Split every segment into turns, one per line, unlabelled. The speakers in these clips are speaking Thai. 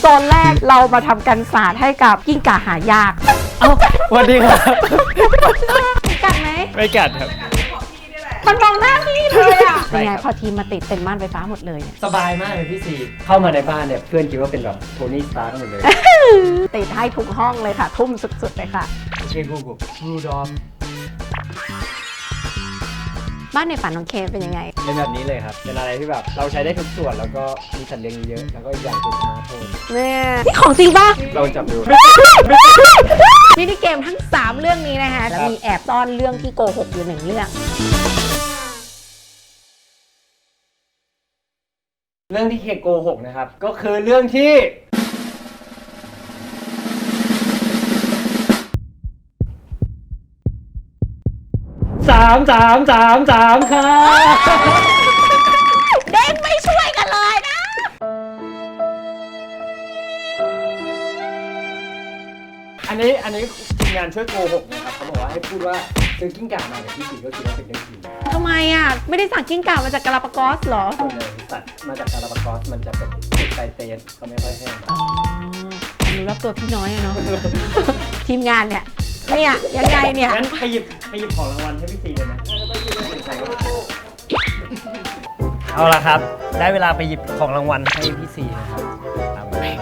โซนแรกเรามาทำกันศาสตร์ให้กับกิ้งก่าหายาก
เอ้าสวัสดีครับ
กัดไหม
ไม่กัดครับ
มันมองหน้าพี่เลยอะ
ใช่
เป็นไง
ครับ
พอทีมมาติดเต็นท์ม่านไฟฟ้าหมดเลยเนี่ย
สบายมากเลยพี่ซีเข้ามาในบ้านเนี่ยเพื่อนคิดว่าเป็นแบบโทนี่สตาร์หมดเลย
ติดให้ทุกห้องเลยค่ะ ทุ่มสุดๆเลยค่ะ
เชียร์กูกูรูดอม
บ้านในฝันของเคเป็นยังไง
เป็นแบบนี้เลยครับ เป็นอะไรที่แบบเราใช้ได้ทุกส่วนแล้วก็มีสัตว์เลี้ยงเยอะ แล้วก็อีกอย่างคือสมาร์ทโฟน
เนี่ยนี่ของจริงป่ะ
เราจับดู
มินิเกมทั้ง 3 เรื่องนี้นะคะแล้วมีแอบซ่อนเรื่องที่โกหกอยู่หนึ่งเรื่อง
เรื่องที่เคโกหกนะครับ ก็คือเรื่องที่ามสามสามสามครับ
เด้งไม่ช่วยกันเลยนะ
อันนี้อันนี้ทีมงานช่วยโกหกนะครับเขาบอกว่าให้พูดว่าซื้อกิ้งก่ามาแต่ที่จริงก็คิดว่าเป็นเรื่องจริง
ทำไมอะ ไม่ได้สั่งกิ้งก่ามาจากกาลาปากอสเหรอ
ส่วนใหญ่สัตว์มาจากกาลาปากอสมันจะเป็นติดไตเตนเขาไม่ค่อยแห้ง
อ๋ออนุรับตัวพี่น้อยอะเนาะ ทีมงานเนี่ย เนี่ยยังไงเนี่ย
งั้นไปหยิบไปหยิบของรางวัลให้พี่ซีเลยนะเอาละครับ ได้เวลาไปหยิบของรางวัลให้พี่ซีนะครับตามมา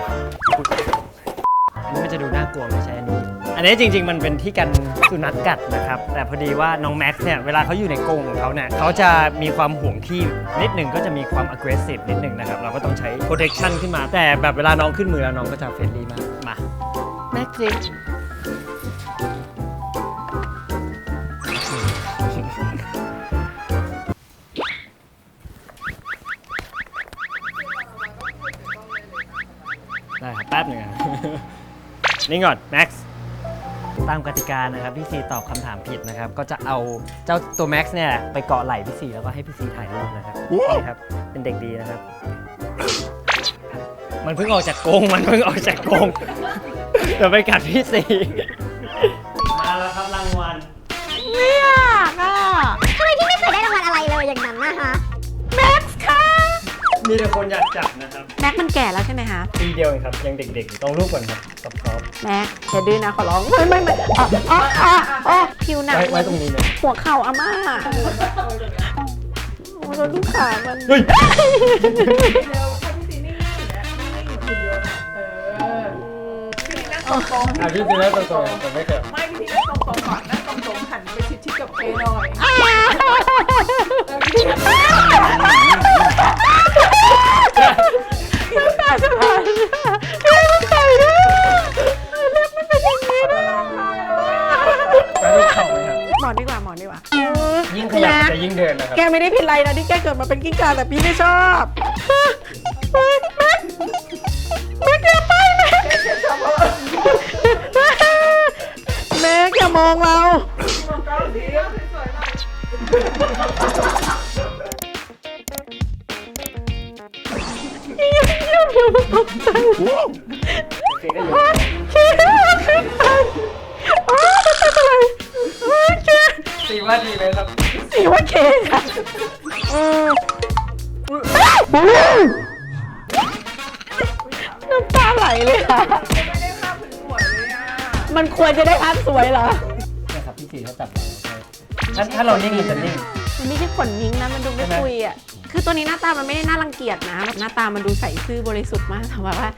อันนี้มันจะดูน่ากลัวไม่ใช่อันนี้อันนี้จริง ๆ มันเป็นที่กันสุนัขกัดนะครับ แต่พอดีว่าน้องแม็กซ์เนี่ยเวลาเขาอยู่ในกรงของเขาเนี่ยเขาจะมีความห่วงที่นิดหนึ่งก็จะมีความ aggressive นิดหนึ่งนะครับ เราก็ต้องใช้ protection ขึ้นมา แต่แบบเวลาน้องขึ้นมือแล้วน้องก็จะเฟรนลี่มากมา
แม็กซิ
นี่ก่อนแม็กซ์ตามกติกานะครับพี่ซีตอบคำถามผิดนะครับ ก็จะเอาเจ้าตัวแม็กซ์เนี่ยไปเกาะไหล่พี่ซีแล้วก็ให้พี่ซีถ่ายรูปนะครับนี่ครับ เป็นเด็กดีนะครับ มันเพิ่งออกจากกรงมันเพิ่งออกจากกรงเดี๋ยวไปกัดพี่ซีมาแล้วครับรางวัล
ไม่อยากอะ
ทำไมพี่ไม่เคยได้รางวัลอะไรเลยอย่างนั้นนะคะ
แม็กซ์ค่ะ
มีแต่คนอยากจับนะครับ
แม็กซ์มันแก่แล้วใช่ไหมคะ
ปีเดียวเองครับยังเด็กๆอยู่ต้องรูปก่อนครับซอฟต์
แม็กซ์อย่าดื้อนะขอร้องไม่ไม่ไม่อ๋ออ๋ออ๋ออ๋อผิวห
ๆ
นัง
ไว้ไว้ตรงนี้เลย
หัวเข่าอาม่าโอ้ยดูขามัน
เฮ้ยอะพี่ซีแล้วตรงๆแต่ไม่เคย
ไม่วิธีนั่งตรงๆก่อนนั่งตรงๆหันไปชิดๆกับเอหน่อย
น้ำตาจะไหล อนดีกว่าหมอนดีกว่า
ยิ่งขยับมันจะยิ่งเดินนะครับ
แกไม่ได้ผิดอะไรนะที่แกเกิดมาเป็นกิ้งก่าแต่พี่ไม่ชอบแม็กแม็กแม็กอย่าไปแม็กแม็กอย่ามองเรา
เกาสีสวยมาก
เยี่ยมเยี่ยมเดี๋ยวมันตกใจ
เราถ้าถ้าเรานิ่งมันจะนิ่ง
มันไม่ใช่ขนยิงนะ มันดูไม่
ใช่ไหม
คุยอะ คือตัวนี้หน้าตามันไม่ได้น่ารังเกียจนะแบบหน้าตามันดูใสซื่อบริสุทธิ์มากแต่ว่าว่า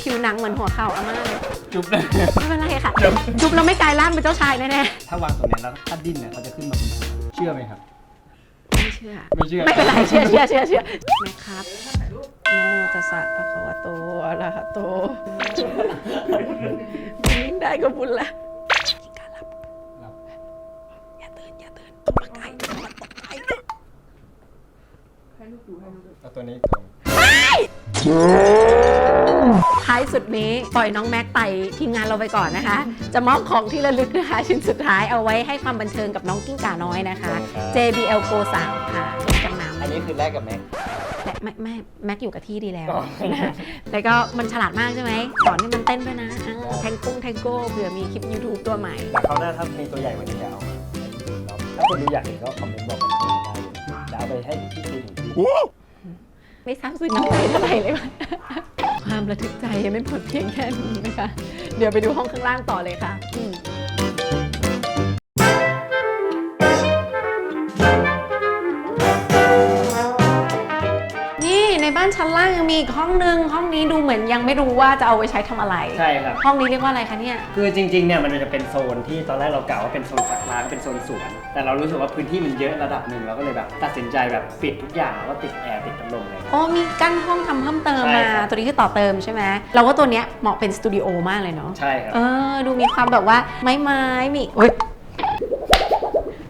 ผิวหนังเหมือนหัวเข่าอาม่าเลย
จุ๊บเลย
ไม่เป็นไรค่ะ
เดี๋ยว
จุบแล้วไม่กลายร่างเป็นเจ้าชายแน่
ถ้าวางตรงนี้แล้วถ้าดิ้นเนี่ยเขาจะขึ้นมาบนหัวเชื่อไหมครับ
ๆไม่เชื่อ
ไม่เชื่อ
ไม่เป็นไรเชื่อเชื่อเชื่อเชื่อนะครับนะโมตัสสะภะคะวะโตอะระหะโตยิ่งได้ก็บุญละ เอา
ตัวนี้ตรง
ท้ายสุดนี้ปล่อยน้องแม็กไต่ทีมงานเราไปก่อนนะคะ จะมอบของที่ระลึกนะคะชิ้นสุดท้ายเอาไว้ให้ความบันเทิงกับน้องกิ้งก่าน้อยนะคะ JBL Go 3ค่ะจำนำ
อันนี้คือแรกกับแม็ก
แต่ไม่ไม่แม็กอยู่กับที่ดีแล้ว
อ๋อ
นะแล้วก็มันฉลาดมากใช่ไหมสอนให้มันเต้นด้วยนะอ่าแทงกุ้งแทงโก้เผื่อมีคลิป YouTube ตัวใหม่
แต่เขาได้ถ้ามีตัวใหญ่กว่านี้จะเอามาถ้าคนดูอยากเห็นก็คอมเมนต์บอกกันได้เดี๋ยวเอาไปให้พี่ซีถึงที่
ไม่ซับซึ้งน้ำใจเท่าไหร่เลยว่ะความระทึกใจยังไม่หมดเพียงแค่นี้นะคะ เดี๋ยวไปดูห้องข้างล่างต่อเลยค่ะานชั้นล่างยังมีอีกห้องนึง ห้องนี้ดูเหมือนยังไม่รู้ว่าจะเอาไว้ใช้ทำอะไร
ใช่ครับ
ห้องนี้เรียกว่าอะไรคะเนี่ย
คือจริงๆ เนี่ยมันจะเป็นโซนที่ตอนแรกเรากะว่าเป็นโซนสักล้างเป็นโซนสวน แต่เรารู้สึกว่าพื้นที่มันเยอะระดับหนึ่งเราก็เลยแบบตัดสินใจแบบปิดทุกอย่างแล้วก็ติดแอร์ติดพัดลมเลย
อ๋อมีกั้นห้องทำเพิ่มเติม
ใช่
มา
ครับ
ตัวนี้คือต่อเติมใช่ไหมเราว่าตัวเนี้ยเหมาะเป็นสตูดิโอมากเลยเนาะ
ใช่ครับ
เออ ดูมีความแบบว่าไม้ไม้มีเฮ้ยเป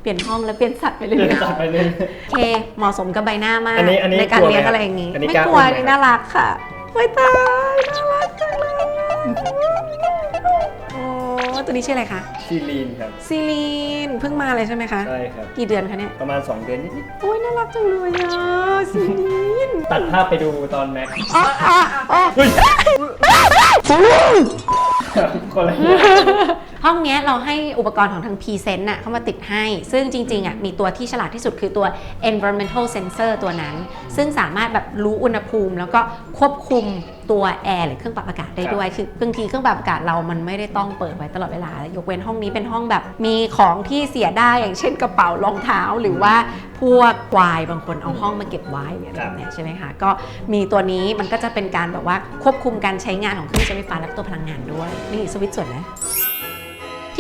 ลี่ยนห้องแล้วเปลี่ยนสัตว์ไปเลย
เดินต่อไปเลย
โอเคเหมาะสมกับใบหน้ามาก
อันนี้อันนี้
ในการ
กลัวไหม
เลี้ยงอะไรอย่างงี้
อันนี้
ไม่
กล้าก
ลัว
อุ้มไหม
นี่น่ารักค่ะเฮ้ยตายน่ารักจังเลยโอ้ตัวนี้ชื่ออะไรคะ
ชีลีนครับ
ซีลีนเพิ่งมาเลยใช่ไหมคะ
ใช่ครับ
กี่เดือนคะเนี่ย
ประมาณ 2 เดือนนิด
โอ้ยน่ารักจังเลยอะซีลีน
ๆตัดภาพไปดูตอนแม็ก
อ๋ออ๋ออ๋อ
คนละ
ห้องเนี้ยเราให้อุปกรณ์ของทาง p c e n น่ะเข้ามาติดให้ ซึ่งจริงๆอะมีตัวที่ฉลาดที่สุดคือตัว environmental sensor ตัวนั้น ซึ่งสามารถแบบรู้อุณหภูมิ แล้วก็ควบคุมตัวแอร์หรือเครื่องปรับอากาศได้ด้วย คือบางทีเครื่องปรับอากาศเรามันไม่ได้ต้องเปิดไว้ตลอดเวลา ยกเว้นห้องนี้เป็นห้องแบบมีของที่เสียได้อย่างเช่นกระเป๋ารองเท้าหรือว่าพวกควายบางคนเอาห้องมาเก็บไว้อะไรแบบเนี้ยใช่ไหมคะ ก็มีตัวนี้มันก็จะเป็นการแบบว่าควบคุมการใช้งานของเครื่องใช้ไฟฟ้าและตัวพลังงานด้วย นี่สวิตช์สวยไหม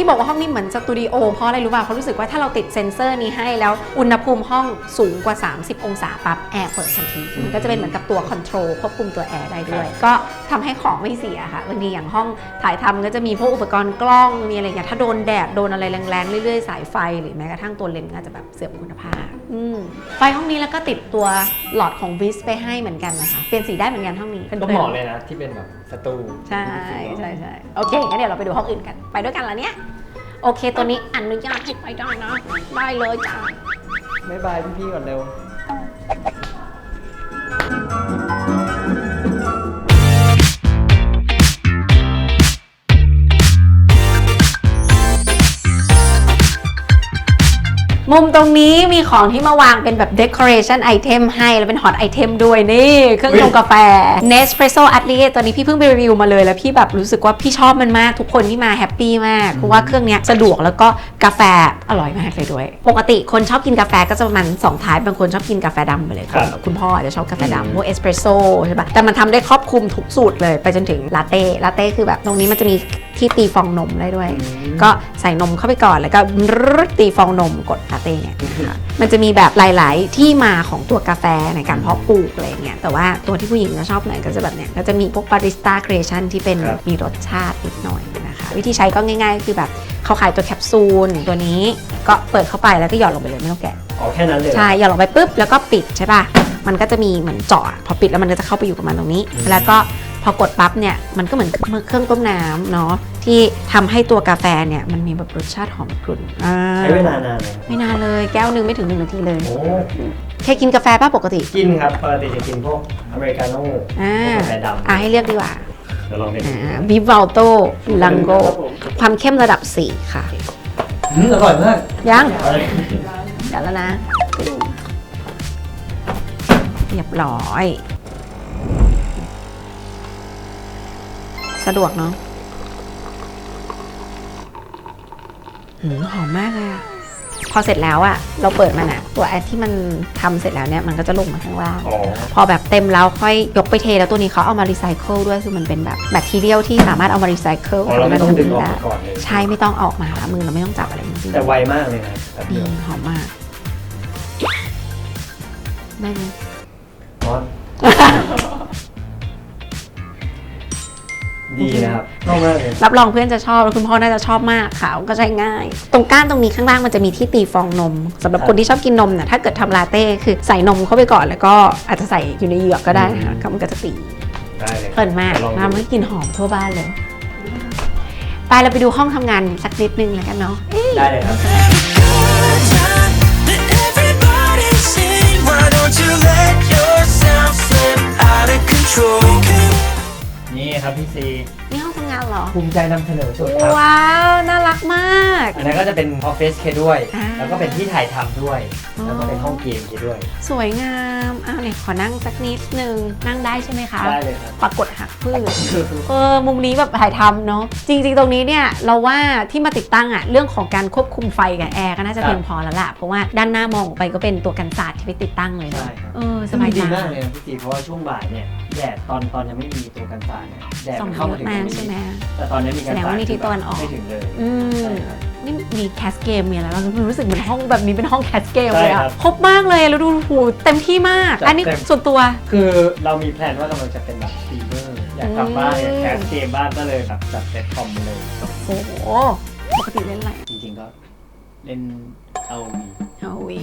ที่บอกว่าห้องนี้เหมือนสตูดิโอเพราะอะไรรู้ป่ะเขารู้สึกว่าถ้าเราติดเซ็นเซอร์นี้ให้แล้วอุณหภูมิห้องสูงกว่า 30 องศาปั๊บแอร์เปิดทันทีมันก็จะเป็นเหมือนกับตัวคอนโทรลควบคุมตัวแอร์ได้ด้วย ก็ ทำให้ของไม่เสียค่ะบางทีอย่างห้องถ่ายทำก็จะมีพวกอุปกรณ์กล้องมีอะไรอย่างเงี้ยถ้าโดนแดดโดนอะไรแรงๆเรื่อยๆ สายไฟ หรือแม้กระทั่งตัวเลนส์ก็อาจจะแบบเสื่อมคุณภาพอืมไฟห้องนี้แล้วก็ติดตัวหลอดของวิสไปให้เหมือนกันนะคะเปลี่ยนสีได้เหมือนกันห้องนี้
ก็เหมาะเลยนะที่เป็นแบบสตู
ใช่ใช่ใช่โอเคงั้นเดี๋ยวเราไปดูห้องอื่นกัน ไปด้วยกันแล้วเนี่ยโอเค ตัวนี้อนุญาตให้ไปได้นะได้เลยจ้า
บ๊ายบายพี่ๆก่อนเร็ว
มุมตรงนี้มีของที่มาวางเป็นแบบ decoration item ให้ แล้วเป็น hot item ด้วยนี่ เครื่องชงกาแฟ Nespresso a t l i e ตัวนี้พี่เพิ่งไปรีวิวมาเลย แล้วพี่แบบรู้สึกว่าพี่ชอบมันมากทุกคนที่มาแฮปปี้มากเพราะว่าเครื่องเนี้ยสะดวกแล้วก็กาแฟอร่อยมากเลยด้วย ปกติคนชอบกินกาแฟก็จะประมาณ2ทายบางคนชอบกินกาแฟดำไปเลย
ครับ
คุณพ่ออาจจะชอบกาแฟดำพวกเอสเปรสโซ่ใช่ปะแต่มันทำได้ครอบคลุมทุกสูตรเลยไปจนถึงลาเต้ลาเต้คือแบบตรงนี้มันจะมี ที่ตีฟองนมได้ด้วย ก็ใส่นมเข้าไปก่อนแล้วก็รึดตีฟองนมกดลาเต้เนี่ยนะคะมันจะมีแบบหลาย ๆ ที่มาของตัวกาแฟในการเพาะปลูกอะไรอย่างเงี้ยแต่ว่าตัวที่ผู้หญิงจะชอบหน่อยก็จะแบบเนี้ยก็จะมีพวกบาริสต้าครีเอชันที่เป็น
ครับ
มีรสชาตินิดหน่อยนะคะ วิธีใช้ก็ง่าย ๆ คือแบบเขาขายตัวแคปซูลตัวนี้ก็เปิดเข้าไปแล้วก็หยอดลงไปเลยไม่ต้องแกะ
อ๋อแค่นั้นเลยเหรอ
ใช่หย่อนลงไปปุ๊บแล้วก็ปิดใช่ป่ะมันก็จะมีเหมือนเจาะพอปิดแล้วมันก็จะเข้าไปอยู่กับมันตรงนี้ แล้วก็ พอกดปั๊บเนี่ยมันก็เหมือนเครื่องต้มน้ำเนาะที่ทำให้ตัวกาแฟเนี่ยมันมีแบบรสชาติหอมกรุ่นอ่า
ใช้เวลานานเลย
ไม่นานเลยแก้วหนึงไม่ถึงหนึ่งนาทีเลย
โอ้
แค่กินกาแฟป่ะปกติ
กินครับปกติจะกินพวกอเมริกาโน่
อ่า
กาแฟดำ
อ่าให้เลือกดีกว่า
เดี๋ยวลองเป็น
อ่าวิวาโตลังโกความเข้มระดับ 4 ค่ะ
อืมอร่อยมาก
ยัง
อะไร
เดี๋ยวแล้วนะ เรียบร้อย สะดวกเนาะหืมหอมมากเลยอะพอเสร็จแล้วอะเราเปิดมันอะตัวแอดที่มันทำเสร็จแล้วเนี่ยมันก็จะลงมาข้างล่าง
อ๋อ
พอแบบเต็มแล้วค่อยยกไปเทแล้วตัวนี้เขาเอามารีไซเคิลด้วยคือมันเป็นแบบแบคทีเรียลที่สามารถเอามารีไซเคิล
อ๋อเราไม่ต้องดึงออกมาก่อนเลย
ใช่ไม่ต้องออกมามือเราไม่ต้องจับอะไรทั้งสิ้น
แต่ไวมากเลยนะแบบ
ดี
เดียว
หอมมากได้ไหม
ร้อน ดีนะครับชอบมากเลย
รับรองเพื่อนจะชอบแล้วคุณพ่อน่าจะชอบมากค่ะก็ใช้ง่าย ตรงก้านตรงนี้ข้างล่างมันจะมีที่ตีฟองนมสำหรับคนที่ชอบกินนมเนี่ยถ้าเกิดทำลาเต้คือใส่นมเข้าไปก่อนแล้วก็อาจจะใส่อยู่ในเหยือกก็ได้นะคะก็มันก็จะตี
ได้เลย
เพลินมาก
ดี๋ยวลองดู
ทำให้กลินหอมทั่วบ้านเลย ไปเราไปดูห้องทำงานสักนิดนึงแล้วกันเนาะ
ได้เลยครับ
Let everybody sing. Why don't you let yourself slip out of control?
นี่ครับพี่ซี
นี่ห้องทำงานเหรอ
ภูมิใจนำเสนอสุดครับ
ว้าว น่ารักมาก
อันนั้นก็จะเป็นออฟฟิศเคด้วย
อ่า
แล้วก็เป็นที่ถ่ายทำด้วย
อ๋อ
แล้วก็เป็นห้องเกมเคด้วย
สวยงามอ้าวเนี่ยขอนั่งสักนิดนึง นั่งได้ใช่ไหมคะ
ได้เลยครับ
ปรากฏหักพืช เออมุมนี้แบบถ่ายทำเนาะจริง ๆ ตรงนี้เนี่ยเราว่าที่มาติดตั้งอะเรื่องของการควบคุมไฟกับแอร์ก็น่าจะ
ครับ
เพียงพอแล้วล่ะเพราะว่าด้านหน้ามองออกไปก็เป็นตัวกันศาสตร์ที่ไปติดตั้งเลยเนาะ
ใช่ครับ
เออสบาย
ดี
ตามา
กเลยนะพี่ตีเพราะว่าช่วงบ่ายเนี่ย แดดตอนตอนยังไม่มีตัวกันสาดเนี่ยแดด
ส่อง
มัน
เย
เข้ามา
อะ
ถึง
มาก
ตรง
ใช่ไหม
แต่ตอนนี้มีกัน
แสดง
สา
ว่า
ด
นี่ที่ตะวันออก
ไม่ถึงเลย
อืม
ใช่ครับ
นี่มีแคสเกมมีอะไรแล้วรู้สึกเหมือนห้องแบบนี้เป็นห้องแคสเกมเลย
ใช่ครั
อะ
บ
ครบมากเลยแล้วดูโหเต็มที่มาก
จัด
อันนี้
เต็ม
ส่วนตัว
คือเรามีแพลนว่ากำลังจะเป็นแบบสตรีมเมอร์อยากกลับบ้านอยากแคสเกมบ้านก็เลยแบบจัดเซ็ตคอมมาเลย
โอ้โหปกติเล่นอะไร
จริงๆก็เล่นเอาวี
เอาวี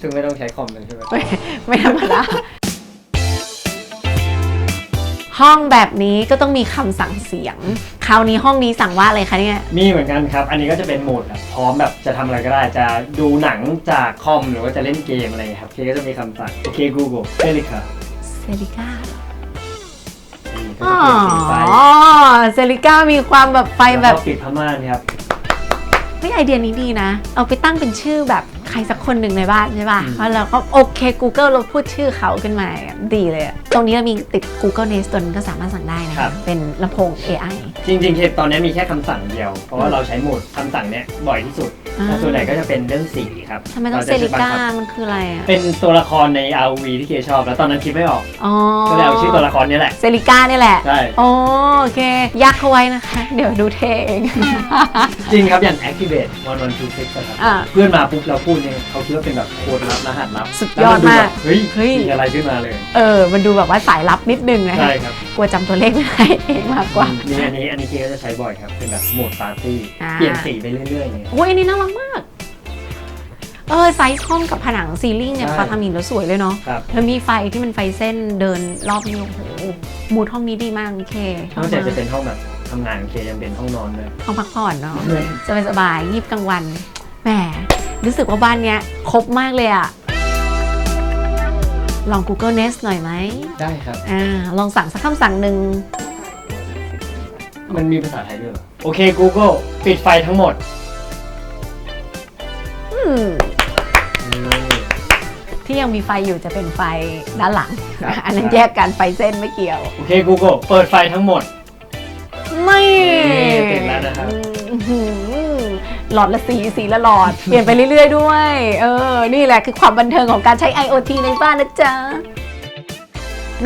ซึ่งไม่ต้องใช้คอมเลยใช่ไหม
ไม่ไม่ธรรมดา ห้องแบบนี้ก็ต้องมีคำสั่งเสียง คราวนี้ห้องนี้สั่งว่าอะไรคะเนี่ย
มีเหมือนกันครับ อันนี้ก็จะเป็นโหมดแบบพร้อมแบบจะทำอะไรก็ได้ จะดูหนังจากคอมหรือว่าจะเล่นเกมอะไรอย่างเงี้ยครับ เคก็จะมีคำสั่ง โอเค Google เซริคา
เซริก้าเหรอ
ก็
อ๋อ
จะเปลี่ยนสีไฟ
เซริก้ามีความแบบไฟ
แล้ว
แบบ
ก็ปิดผ้าม่านครับ
เฮ้ยไอเดียนี้ดีนะ เอาไปตั้งเป็นชื่อแบบใครสักคนหนึ่งในบ้านใช่ป่ะ
อืม
แล้วเราก็โอเค Google เราพูดชื่อเขาขึ้นมาดีเลยอะตรงนี้เรามีติด Google Nest ตัวนึงก็สามารถสั่งได้นะคะเป็นลำโพง AI
จริงๆเคตอนนี้มีแค่คำสั่งเดียว เพราะว่าเราใช้โหมดคำสั่งเนี้ยบ่อยที่สุด
อ่า
แต่ส่วนใหญ่ก็จะเป็นเรื่องสีครับ
ทำไมต้อง
จะ
เซริก้า
บังคับ
มันคืออะไรอะ
เป็นตัวละครใน ROV ที่เคชอบ แล้วตอนนั้นคิดไม่ออก
อ๋อ
ก็เลยเอาชื่อตัวละครนี้แหละ
เซริก้านี่แหละ
ใช่
อ๋อโอเค ยักเขาไว้นะคะ เดี๋ยวดูเทเอง
จริงครับอย่าง activate one one two six ครับ
อ่า
เพื่อนมาปุ๊บเราพูดเนี่ยเขาคิดว่าเป็นแบบโค้ดลับรหัสลับ
สุดยอดมาก
แล้วนแบบเฮ้ย
เฮ้ย
มีอะไรขึ้นมาเลย
เออ มันดูแบบว่าสายลับนิดนึงนะ
ใช่
คะ
ครับ
กลัวจำตัวเลขไม่ได้เองมากกว่า
มีอันนี้อันนี้เจ๊ก็จะใช้บ่อยครับ เป็นแบบโหมดปาร์ตี้
อ่า
เปลี่ยนสีไปเรื่อยๆอย่างเงี้ย
โอ้ยอันนี้น่ารักมาก เออไซส์ห้องกับผนังซีลิ่งเนี่ย
ใช่
พอทำอย่างนี้แล้วสวยเลยเนาะ
ครับ
แล้วมีไฟที่มันไฟเส้นเดินรอบนี้โอ้โหมูดห้องนี้ดีมากโอเคน
อกจากจะเป็นห้องแบบทำงานของเคยังเป็นห้องนอนด้วย
ห้องพักผ่อนเนาะ
ใช่
สบายสบายๆยีบกลางวัน แหม รู้สึกว่าบ้านเนี้ยครบมากเลยอะลอง Google Nest หน่อยไหม
ได้ครับ
อ่า ลองสั่งสักคำสั่งหนึ่ง
มันมีภาษาไทยด้วยเหรอโอเค Google ปิดไฟทั้งหมด
อืม ที่ยังมีไฟอยู่จะเป็นไฟด้านหลัง
ครับ
อันนั้นแยกกันไฟเส้นไม่เกี่ยว
โอเค Google เปิดไฟทั้งหมด
ไม่
นี่ติดแล้วนะครับ
อื้อหือหลอดละสีสีละหลอด เปลี่ยนไปเรื่อยๆด้วย เออ นี่แหละคือความบันเทิงของการใช้ IoT ในบ้านนะจ๊ะ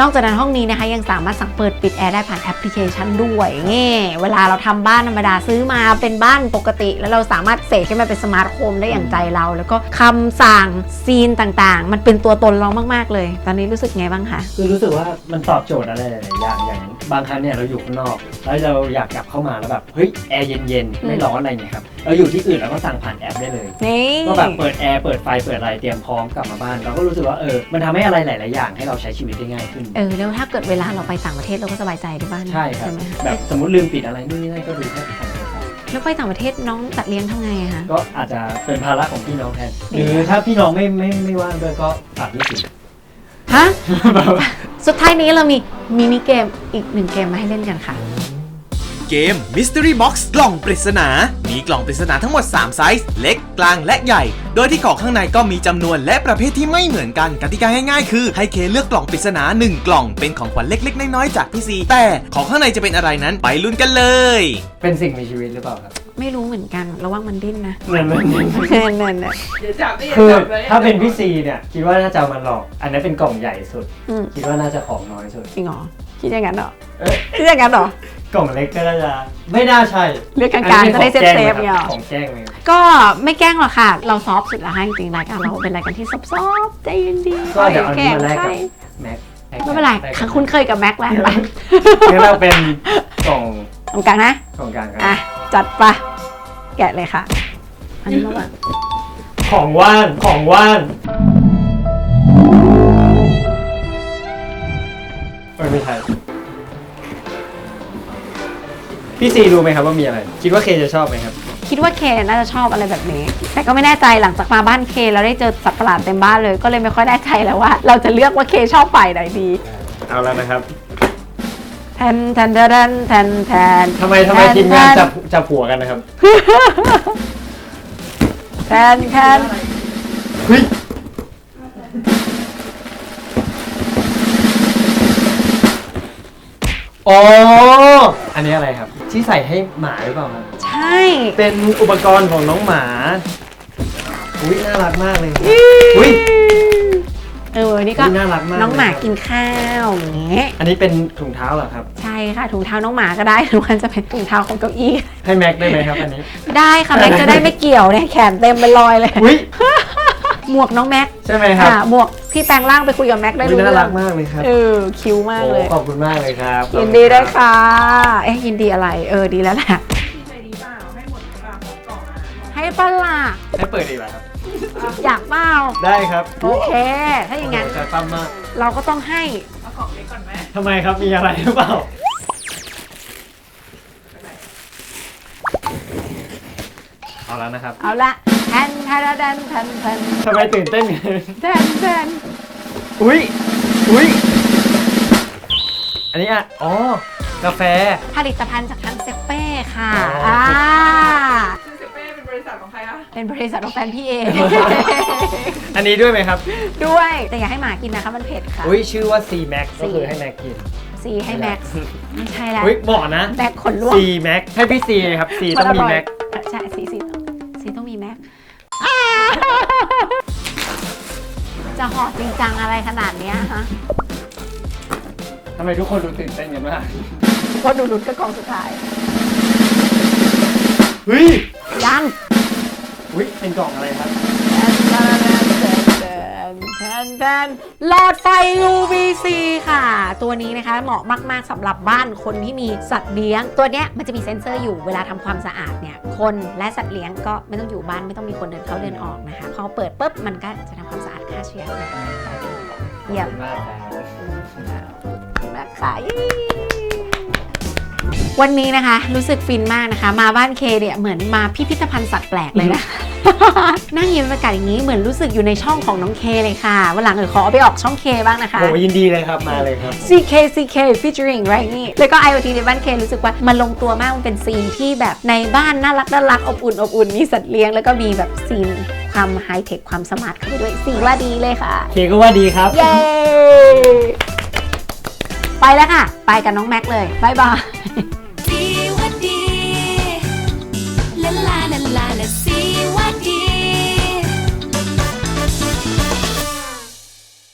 นอกจากนั้นห้องนี้นะคะยังสามารถสั่งเปิดปิดแอร์ได้ผ่านแอปพลิเคชันด้วยนี่เวลาเราทำบ้านธรรมดาซื้อมาเป็นบ้านปกติ แล้วเราสามารถเสกให้มันเป็นสมาร์ทโฮมได้อย่างใจเรา แล้วก็คำสั่งซีนต่างๆ มันเป็นตัวตนเรามากๆเลย ตอนนี้รู้สึกไงบ้างคะ
คือรู้สึกว่ามันตอบโจทย์อะไรหลายๆอย่างอย่างบางครั้งเนี่ยเราอยู่ข้างนอก แล้วเราอยากกลับเข้ามาแล้วแบบเฮ้ยแอร์เย็นๆไม่ร้อนอะไรเงี้ยครับ เราอยู่ที่อื่นเราก็สั่งผ่านแอปได้เลย
นี่
ก็แบบเปิดแอร์เปิดไฟเปิดอะไรเตรียมพร้อมกลับมาบ้านเราก็รู้สึกว่าเออมันทำให้อะไรหลาย ๆ อย่างให้เราใช้ชีวิตได้ง่ายขึ้น
เออแล้วถ้าเกิดเวลาเราไปต่างประเทศเราก็สบายใจด้วยบ้าน
ใช่ครับ
ไหมคะ
แบบสมมติลืมปิดอะไรนู่นนี่นั่นก็ดูแค่ผ่านโทรศัพท์
แล้วไปต่างประเทศน้องตัดเลี้ยงทำไงอะคะ
ก็อาจจะเป็นภาระของพี่น้องแทนหรือถ้าพี่น้องไม่ไม่ไม่ว่างด้วยก็ฝากพี่สิ
ฮะสุดท้ายนี้เรามีมินิเกมอีกหนึ่งเกมมาให้เล่นกันค่ะ
เกม Mystery Box กล่องปริศนา มีกล่องปริศนาทั้งหมด 3 ไซส์ เล็ก กลาง และใหญ่ โดยที่ของข้างในก็มีจำนวนและประเภทที่ไม่เหมือนกัน กติกาง่ายๆ คือให้เคเลือกกล่องปริศนา 1 กล่อง เป็นของขวัญเล็ก ๆ น้อยๆ จากพี่ซี แต่ของข้างในจะเป็นอะไรนั้นไปลุ้นกันเลย
เป็นสิ่งมีชีวิตหรือเปล่าครับ
ไม่รู้เหมือนกัน ระวังมันดิ้นนะ
มันมัน
นั่นๆน่ะ
อย่าจับดิอย่า
คือ
จับเลย
ถ้าเป็นพี่ซีเนี่ยคิดว่าน่าจะเอามันหลอก อันนั้นเป็นกล่องใหญ่สุด
อืม
คิดว่าน่าจะของน้อยสุด
จริงเหรอ คิดอย่างนั้นเหรอ
เอ๊ะ
คิดอย่างนั้นเหรอ
กล่องเล็กก็น่าจะไม่น่าใช่
เลือกกลางๆจะได้เซฟเซฟ
อัน
ๆ
นี้
เนี่ย
ของแกล้งไหมครับ
ก็ไม่แกล้งหรอกค่ะ เราซอฟต์สุดแล้วให้จริงๆรายการเราเป็นรายการที่ซอฟต์ๆใจเย็นดี
ก็เดี๋ยวเอาอันนี้มาแลก
ใค
กั
ร
บแม็ก
ไม่เป็นไรค่ะคุณเคยกับแม็กซ์แล้ว
งั้นเราเป็นกล่อง
ตรงกลางนะ
กล่องกลางค
อะ
รับ
จัดไปะแกะเลยค่ะ อันนี้มาก่อน
ของว่านของว่าน เอ้ยไม่ใช่พี่ซีรู้ไหมครับว่ามีอะไร คิดว่าเคจะชอบไหมครับ
คิดว่าเคน่าจะชอบอะไรแบบนี้ แต่ก็ไม่แน่ใจหลังจากมาบ้านเคแล้วได้เจอสัตว์ประหลาดเต็มบ้านเลย ก็เลยไม่ค่อยแน่ใจแล้วว่า เราจะเลือกว่าเคชอบฝ่ายไหนดี
เอาแล้วนะครับ
แทนแทนแทนแทนแทน
ทำไมทำไมทีมงานจับจับหัวกันนะครับ
แทนแทน
เฮ้ย อ๋อ อันนี้อะไรครับ ที่ใส่ให้หมาหรือเปล่าครับ
ใช่
เป็นอุปกรณ์ของน้องหมา อุ้ยน่ารักมากเลยครับอุ้ย
เออ นี่ก็
อุ๊ยน่ารักมาก
น้องหมา
เลยครับ
กินข้าวอย่างเงี้ย
อันนี้เป็นถุงเท้าเหรอครับ
ใช่ค่ะ ถุงเท้าน้องหมาก็ได้ หรือว่าจะเป็นถุงเท้าของเก้าอี้
ให้แม็กได้ไหมครับอันนี้
ได้ค่ะแม็กจะได้ไม่เกี่ยวเนี่ยแขนเต็มเป็นรอยเลย
อุ้ย
หมวกน้องแม็ก
ใช่ไหมครับ
ค่ะหมวกที่แปลงร่างไปคุยกับแม็กได้
อุ๊ย
รู้
น่า
เรื่
รั
อกง
มากเลยครับ
เออคิ้วมาก
โอ้
เลย
ขอบคุณมากเลยครับ
ยินดีด้วยค่ะเอ๊ะยินดีอะไร เออดีแล้วแหละ
พี่ใจดีเปล่าให้หมดเปล่าครบกล่องอะ
ให้ป้าล่ะ
ให้เปิดดีกว่าครับ
อยากเปล่า
ได้ครับ
โอเค ถ้าอย่างนั้น
ใจปั้มมาก
เราก็ต้องให้
เอากล่องเล็กก่อนไหม
ทำไมครับมีอะไรหรือเปล่าเอาแล้วนะครับ
เอาละ แทนแทนแทนแทนแทน
ทำไมตื่นเต้นกัน
แทนแทน
อุ้ยอุ้ยอันนี้อะอ๋อกาแฟ
ผลิตภัณฑ์จากทางเซเป้ค่ะ
อ๋ออ่
อ่า
ซึ่งเซเป้เป็นบริษัทของใครคะ
เป็นบริษัทของแฟนพี่เอง
อันนี้ด้วยไหมครับ
ด้วย แต่อย่าให้หมากินนะคะ มันเผ็ดค่ะ
อุ้ยชื่อว่า C Max ก็
C
คือให้แม็กกิน
ซีให้แม็กซ์ไม่ใช่แล้ว
อุ้ยบอกนะ
แม็กขนลวก
C Max ให้พี่ C ครับ C ต้องมี Max
ใช่ซี จะหอจริงจังอะไรขนาดเนี้ยฮะ
ทำไมทุกคนดูตื่นเต้นกันมาก
ก็ดูลุ้นกับกองสุดท้าย
เฮ้ย
ยัง
อุ้ยเป็นกล่องอะไรครับ
แท นแทนหลอดไฟ UVC ค่ะ ตัวนี้นะคะเหมาะมากๆสำหรับบ้านคนที่มีสัตว์เลี้ยง ตัวเนี้ยมันจะมีเซ็นเซอร์อยู่เวลาทำความสะอาดเนี่ย คนและสัตว์เลี้ยงก็ไม่ต้องอยู่บ้านไม่ต้องมีคนเดินเข้าเดินออกนะคะ พอเปิดปุ๊บมันก็จะทำความสะอาดฆ่าเชื้อเยี่ยม
มากครับ
นะคะ วันนี้นะคะรู้สึกฟินมากนะคะ มาบ้านเคเนี่ยเหมือนมาพิพิธภัณฑ์สัตว์แปลกเลยนะ นั่งยิ้มบรรยากาศอย่างนี้เหมือนรู้สึกอยู่ในช่องของน้องเคเลยค่ะวันหลังเออขอเอาไปออกช่องเคบ้างนะคะ
โอ้ยินดีเลยครับมาเลยครับ
CK CK featuring ไรนี่แล้วก็ IoT ในบ้านเครู้สึกว่ามันลงตัวมากมันเป็นซีนที่แบบในบ้านน่ารักน่ารักอบอุ่นอบอุ่นมีสัตว์เลี้ยงแล้วก็มีแบบซีนความไฮเทคความสมาร์ทเข้าไปด้วยสีว่าดีเลยค่ะ
เคก็ว่าดีครับ
เย้ ไปแล้วค่ะ ไปกับน้องแม็กเลยบายบาย